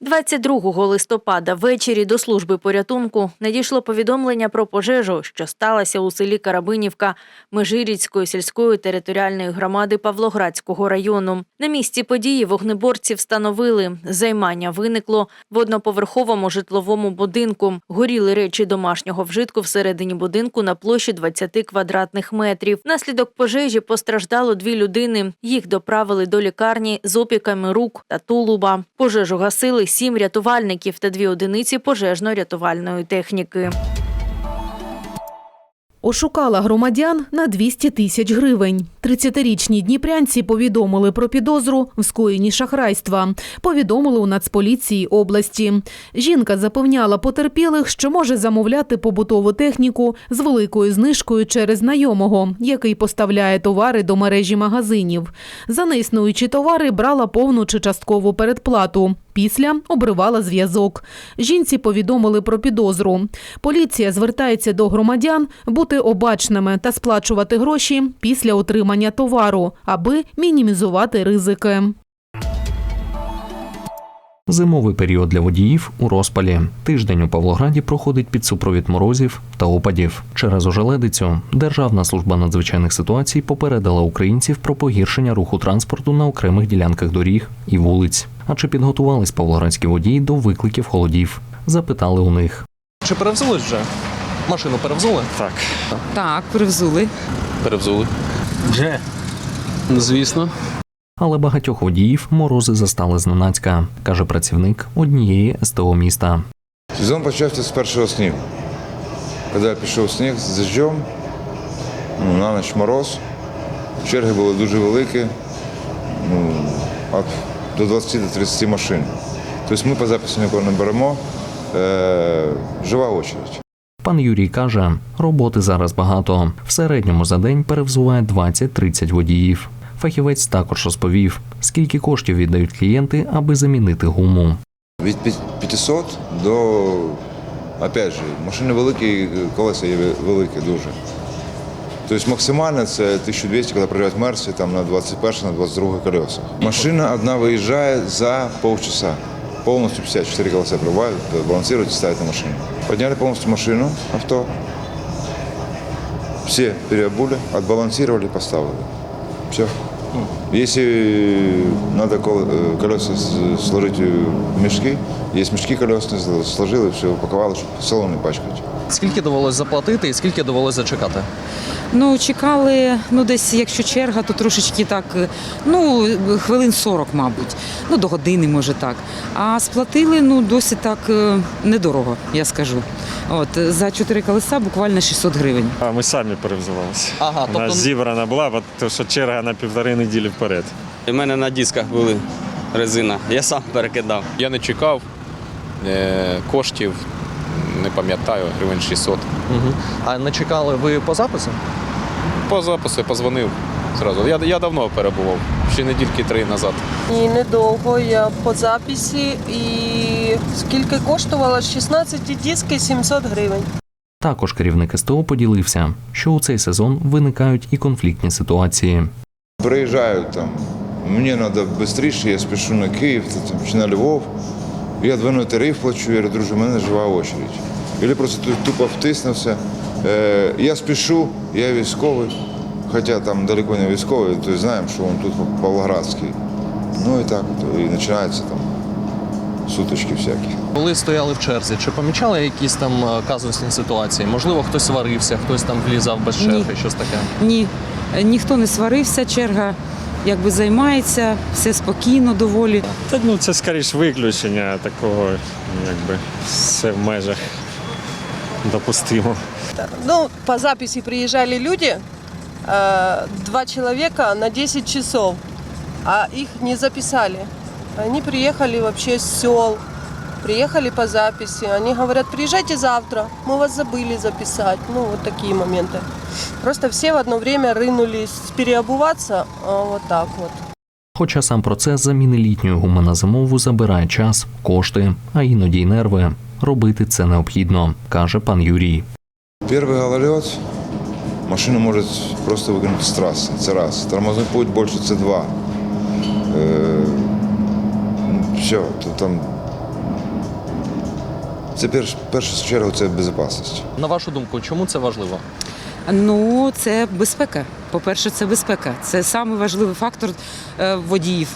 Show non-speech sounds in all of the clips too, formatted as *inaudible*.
22 листопада ввечері до служби порятунку надійшло повідомлення про пожежу, що сталася у селі Карабинівка Межиріцької сільської територіальної громади Павлоградського району. На місці події вогнеборці встановили займання виникло в одноповерховому житловому будинку. Горіли речі домашнього вжитку всередині будинку на площі 20 квадратних метрів. Внаслідок пожежі постраждало дві людини. Їх доправили до лікарні з опіками рук та тулуба. Пожежу гасили сім рятувальників та дві одиниці пожежно-рятувальної техніки. Ошукала громадян на 200 тисяч гривень. 30-річні дніпрянці повідомили про підозру в скоєнні шахрайства. Повідомили у Нацполіції області. Жінка запевняла потерпілих, що може замовляти побутову техніку з великою знижкою через знайомого, який поставляє товари до мережі магазинів. За неіснуючі товари брала повну чи часткову передплату. Після обривала зв'язок. Жінці повідомили про підозру. Поліція звертається до громадян бути обачними та сплачувати гроші після отримання товару, аби мінімізувати ризики. Зимовий період для водіїв у розпалі. Тиждень у Павлограді проходить під супровід морозів та опадів. Через ожеледицю Державна служба надзвичайних ситуацій попередила українців про погіршення руху транспорту на окремих ділянках доріг і вулиць. А чи підготувались павлоградські водії до викликів холодів? Запитали у них. Чи перевзулись вже? Машину перевзули? Так. Так, перевзули. Перевзули. Вже? Звісно. Але багатьох водіїв морози застали зненацька, каже працівник однієї СТО міста. Сезон почався з першого снігу. Коли пішов сніг з дождем, ну, на ніч мороз, черги були дуже великі, ну, от до 20 до 30 машин. Тобто ми по запису нікого не беремо, е, жива очередь. Пан Юрій каже, роботи зараз багато. В середньому за день перевзуває 20-30 водіїв. Фахівець також розповів, скільки коштів віддають клієнти, аби замінити гуму. Від пі- 500 до, опять же, машини великі, колеса є великі дуже. Тобто максимально це 1200, коли приїжджають мерсі, там на 21 на 22 колесах. Машина одна виїжджає за полчаса. Повністю 54 колеса прибувають, балансирують і ставят на машину. Подняли повністю машину, авто. Все переобули, отбалансировали, поставили. Все. Если надо кол- э, колеса с- сложить в мешки, есть мешки колесные, сложил и все, упаковал, чтобы салон не пачкать. Скільки довелось заплатити і скільки довелось зачекати? Ну, чекали, ну десь, якщо черга, то трошечки так, е, ну, хвилин 40, мабуть. Ну, до години, може так. А сплатили, ну, досить так е, недорого, я скажу. От, за чотири колеса буквально 600 гривень. А ми самі перевзувалися. Ага, У тобто нас зібрана була, бо тому що черга на півтори неділі вперед. У мене на дисках були резина. Я сам перекидав. Я не чекав е, коштів, не пам'ятаю, гривень 600. Угу. А не чекали ви по запису? По запису я позвонив зразу. Я, я давно перебував, ще недільки три назад. Ні, недовго. Я по записі і скільки коштувало? 16 диски 700 гривень. Також керівник СТО поділився, що у цей сезон виникають і конфліктні ситуації. Приїжджають там, мені треба швидше, я спішу на Київ чи на Львов. Я двойной тариф плачу, я говорю, друже, в мене жива очередь. Или просто ту- тупо втиснувся. Е, я спішу, я військовий, хоча там далеко не військовий, то знаємо, що він тут Павлоградський. Ну і так, і починаються там суточки всякі. Коли стояли в черзі, чи помічали якісь там е, казусні ситуації? Можливо, хтось сварився, хтось там влізав без Ні. черги, щось таке. Ні, е, ніхто не сварився, черга якби займається, все спокійно доволі. Та ну це скоріш виключення такого, якби все в межах допустимо. Ну, по записи приезжали люди, э, два человека на 10 часов, а их не записали. Они приехали вообще с сел, приехали по записи. Они говорят, приезжайте завтра, мы вас забыли записать. Ну, вот такие моменты. Просто все в одно время рынулись переобуваться, а, вот так вот. Хоча сам процес заміни літньої гуми на зимову забирає час, кошти, а іноді й нерви. Робити це необхідно, каже пан Юрій. Перший гололед машину може просто викинути з траси. Це раз. Тормозний путь більше це два. Е, все, то там це перш, першу чергу це безпечність. На вашу думку, чому це важливо? Ну, це безпека. По-перше, це безпека. Це самий важливий фактор е, водіїв.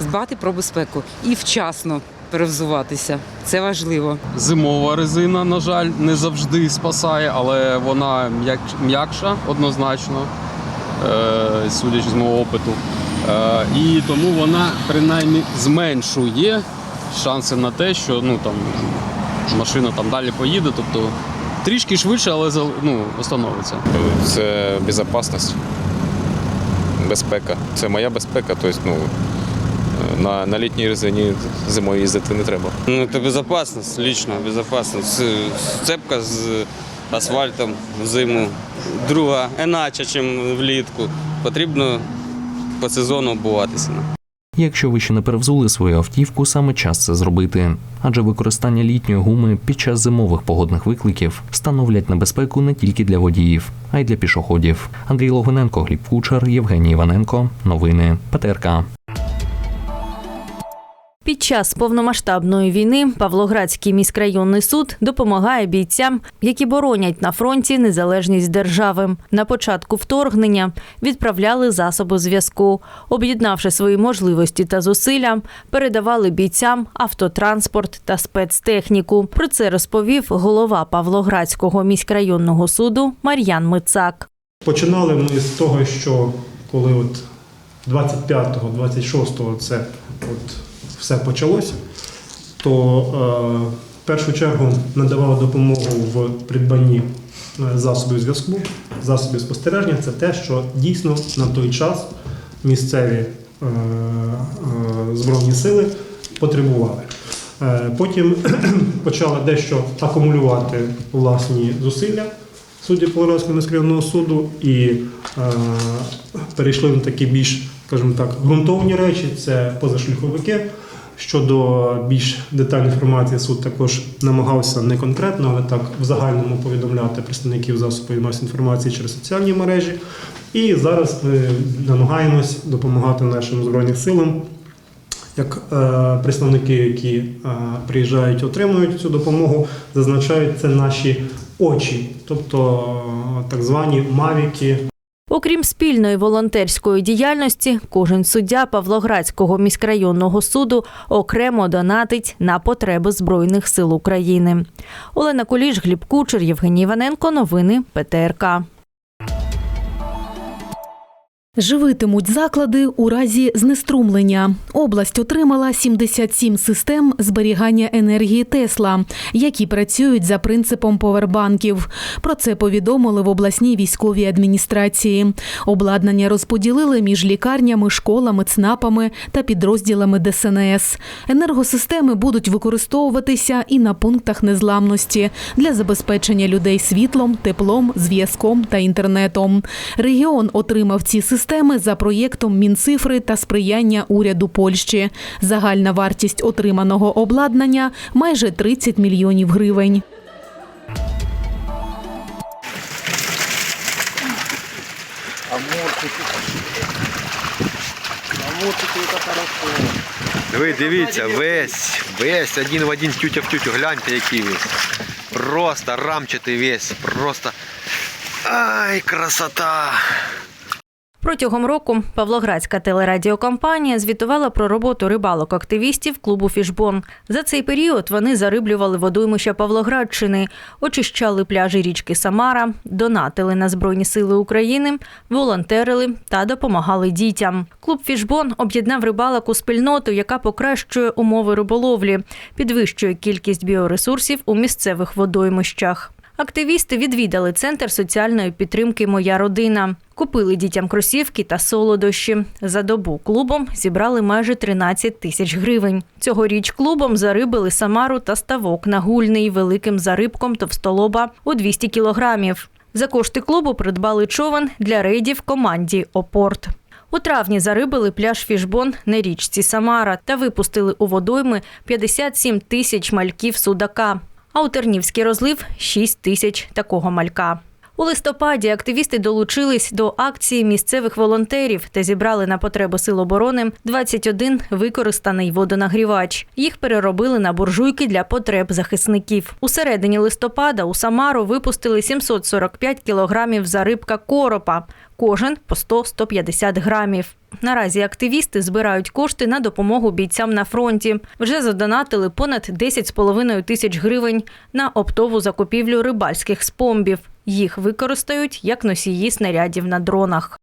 Дбати про безпеку і вчасно перевзуватися. Це важливо. Зимова резина, на жаль, не завжди спасає, але вона м'якша однозначно, е, судячи з мого опиту. Е, і тому вона принаймні зменшує шанси на те, що ну, там, машина там далі поїде, тобто трішки швидше, але ну, остановиться. Це безпечність, безпека. Це моя безпека. Тобто, ну, на, на літній резині зимою їздити не треба. Ну, это безопасность, лично безопасность. С- Сцепка з асфальтом в зиму друга іначе, ніж влітку. Потрібно по сезону обуватися. Якщо ви ще не перевзули свою автівку, саме час це зробити, адже використання літньої гуми під час зимових погодних викликів становлять небезпеку не тільки для водіїв, а й для пішоходів. Андрій Логвиненко, Гліб Кучер, Євгеній Іваненко. Новини ПТРК. Час повномасштабної війни Павлоградський міськрайонний суд допомагає бійцям, які боронять на фронті незалежність держави. На початку вторгнення відправляли засоби зв'язку, об'єднавши свої можливості та зусилля, передавали бійцям автотранспорт та спецтехніку. Про це розповів голова Павлоградського міськрайонного суду Мар'ян Мицак. Починали ми з того, що коли от 25-го, 26-го це от все почалося, то е, в першу чергу надавали допомогу в придбанні е, засобів зв'язку, засобів спостереження. Це те, що дійсно на той час місцеві е, збройні сили потребували. Потім *clears throat* почали дещо акумулювати власні зусилля судді Павлоградського міськрайонного суду і е, перейшли на такі більш, скажімо так, ґрунтовні речі, це позашлюховики. Щодо більш детальної інформації, суд також намагався не конкретно, але так в загальному повідомляти представників засобів масової інформації через соціальні мережі. І зараз ми намагаємось допомагати нашим збройним силам як е, представники, які е, приїжджають, отримують цю допомогу, зазначають це наші очі, тобто так звані мавіки. Окрім спільної волонтерської діяльності, кожен суддя Павлоградського міськрайонного суду окремо донатить на потреби Збройних сил України. Олена Куліш, Гліб Кучер, Євгеній Іваненко. Новини ПТРК. Живитимуть заклади у разі знеструмлення. Область отримала 77 систем зберігання енергії Тесла, які працюють за принципом повербанків. Про це повідомили в обласній військовій адміністрації. Обладнання розподілили між лікарнями, школами, ЦНАПами та підрозділами ДСНС. Енергосистеми будуть використовуватися і на пунктах незламності для забезпечення людей світлом, теплом, зв'язком та інтернетом. Регіон отримав ці системи за проєктом Мінцифри та сприяння уряду Польщі. Загальна вартість отриманого обладнання майже 30 мільйонів гривень. Ви дивіться, весь, весь один в один тютя в тютю. Гляньте, який весь. Просто рамчатий весь. Просто. Ай, красота! Протягом року Павлоградська телерадіокомпанія звітувала про роботу рибалок-активістів клубу Фішбон. За цей період вони зариблювали водоймища Павлоградщини, очищали пляжі річки Самара, донатили на Збройні Сили України, волонтерили та допомагали дітям. Клуб Фішбон об'єднав рибалок у спільноту, яка покращує умови риболовлі, підвищує кількість біоресурсів у місцевих водоймищах. Активісти відвідали центр соціальної підтримки Моя родина. Купили дітям кросівки та солодощі. За добу клубом зібрали майже 13 тисяч гривень. Цьогоріч клубом зарибили Самару та ставок нагульний великим зарибком товстолоба у 200 кілограмів. За кошти клубу придбали човен для рейдів команді Опорт. У травні зарибили пляж Фішбон на річці Самара та випустили у водойми 57 тисяч мальків судака. А у Тернівський розлив 6 тисяч такого малька. У листопаді активісти долучились до акції місцевих волонтерів та зібрали на потреби сил оборони 21 використаний водонагрівач. Їх переробили на буржуйки для потреб захисників. У середині листопада у Самару випустили 745 кілограмів зарибка коропа. Кожен по 100-150 грамів. Наразі активісти збирають кошти на допомогу бійцям на фронті. Вже задонатили понад 10,5 тисяч гривень на оптову закупівлю рибальських спомбів. Їх використають як носії снарядів на дронах.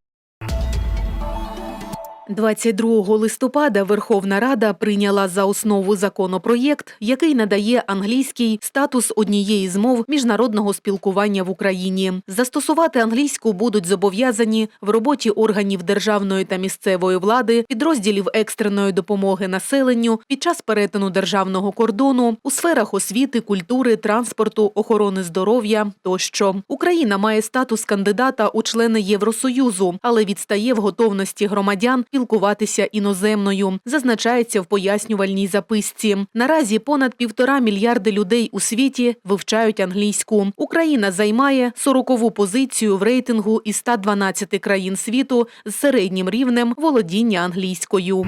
22 листопада Верховна Рада прийняла за основу законопроєкт, який надає англійський статус однієї з мов міжнародного спілкування в Україні. Застосувати англійську будуть зобов'язані в роботі органів державної та місцевої влади, підрозділів екстреної допомоги населенню під час перетину державного кордону у сферах освіти, культури, транспорту, охорони здоров'я тощо. Україна має статус кандидата у члени Євросоюзу, але відстає в готовності громадян спілкуватися іноземною, зазначається в пояснювальній записці. Наразі понад півтора мільярди людей у світі вивчають англійську. Україна займає 40-ву позицію в рейтингу із 112 країн світу з середнім рівнем володіння англійською.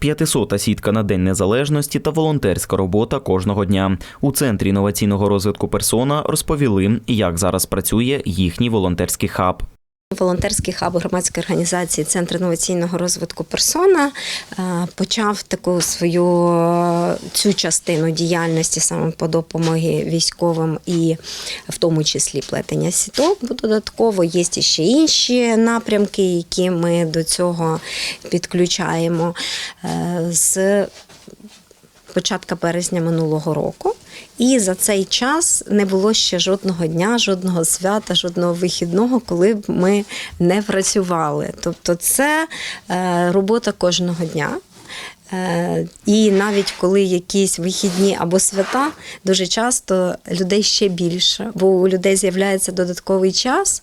500-та сітка на День Незалежності та волонтерська робота кожного дня. У центрі інноваційного розвитку персона розповіли, як зараз працює їхній волонтерський хаб. Волонтерський хаб громадської організації Центр інноваційного розвитку персона е, почав таку свою е, цю частину діяльності саме по допомоги військовим і в тому числі плетення сіток. Бо додатково є ще інші напрямки, які ми до цього підключаємо Е, з початка березня минулого року. І за цей час не було ще жодного дня, жодного свята, жодного вихідного, коли б ми не працювали. Тобто, це е, робота кожного дня. Е, І навіть коли якісь вихідні або свята, дуже часто людей ще більше, бо у людей з'являється додатковий час.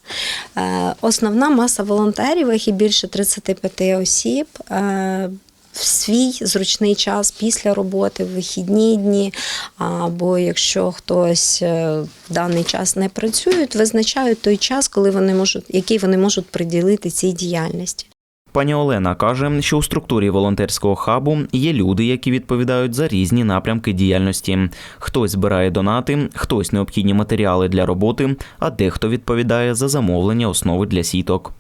Е, Основна маса волонтерів, їх і більше 35 осіб. В свій зручний час після роботи, в вихідні дні, або якщо хтось е, в даний час не працює, визначають той час, коли вони можуть, який вони можуть приділити цій діяльності. Пані Олена каже, що у структурі волонтерського хабу є люди, які відповідають за різні напрямки діяльності. Хтось збирає донати, хтось необхідні матеріали для роботи, а дехто відповідає за замовлення основи для сіток.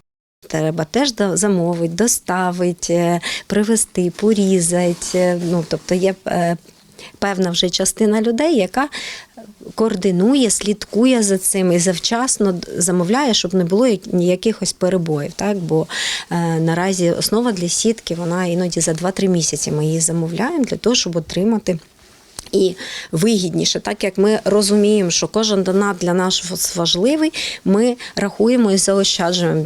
Треба теж замовити, доставити, привезти, порізати. Ну, тобто є е, певна вже частина людей, яка координує, слідкує за цим і завчасно замовляє, щоб не було як- ніякихось перебоїв. Так? Бо е, наразі основа для сітки, вона іноді за 2-3 місяці ми її замовляємо для того, щоб отримати. І вигідніше, так як ми розуміємо, що кожен донат для нас важливий, ми рахуємо і заощаджуємо.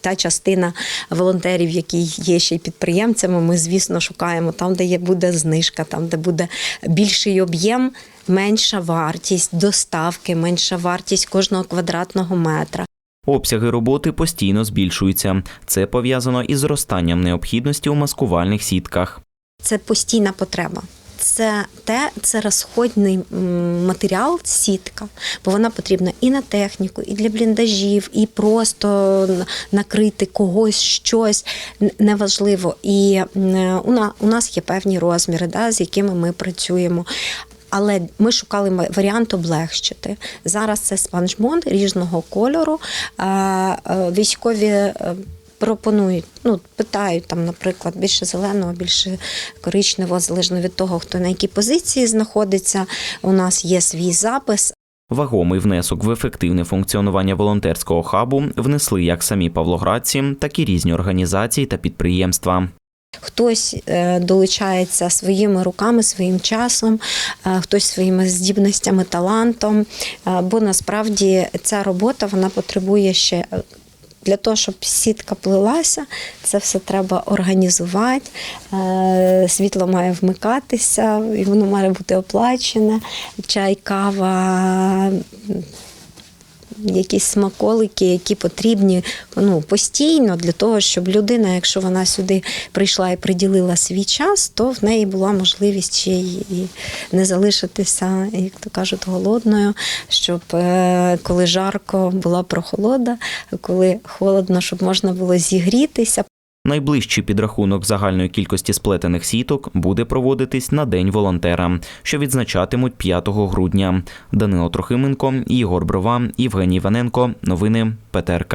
Та частина волонтерів, які є ще й підприємцями, ми, звісно, шукаємо там, де є буде знижка, там, де буде більший об'єм, менша вартість доставки, менша вартість кожного квадратного метра. Обсяги роботи постійно збільшуються. Це пов'язано із зростанням необхідності у маскувальних сітках. Це постійна потреба. Це те, це розходний матеріал, сітка, бо вона потрібна і на техніку, і для бліндажів, і просто накрити когось щось неважливо. І у нас є певні розміри, да, з якими ми працюємо. Але ми шукали варіант облегчити. Зараз це спанчбонд ріжного кольору. Військові е, пропонують, ну питають там, наприклад, більше зеленого, більше коричневого, залежно від того, хто на якій позиції знаходиться. У нас є свій запис. Вагомий внесок в ефективне функціонування волонтерського хабу внесли як самі павлоградці, так і різні організації та підприємства. Хтось е, долучається своїми руками, своїм часом, е, хтось своїми здібностями, талантом. Е, Бо насправді ця робота вона потребує ще. Для того, щоб сітка плилася, це все треба організувати. Е, Світло має вмикатися, і воно має бути оплачене. Чай, кава, якісь смаколики, які потрібні ну, постійно для того, щоб людина, якщо вона сюди прийшла і приділила свій час, то в неї була можливість ще й не залишитися, як то кажуть, голодною, щоб е, коли жарко була прохолода, коли холодно, щоб можна було зігрітися. Найближчий підрахунок загальної кількості сплетених сіток буде проводитись на День волонтера, що відзначатимуть 5 грудня. Данило Трохименко, Ігор Брова, Євгеній Ваненко. Новини ПТРК.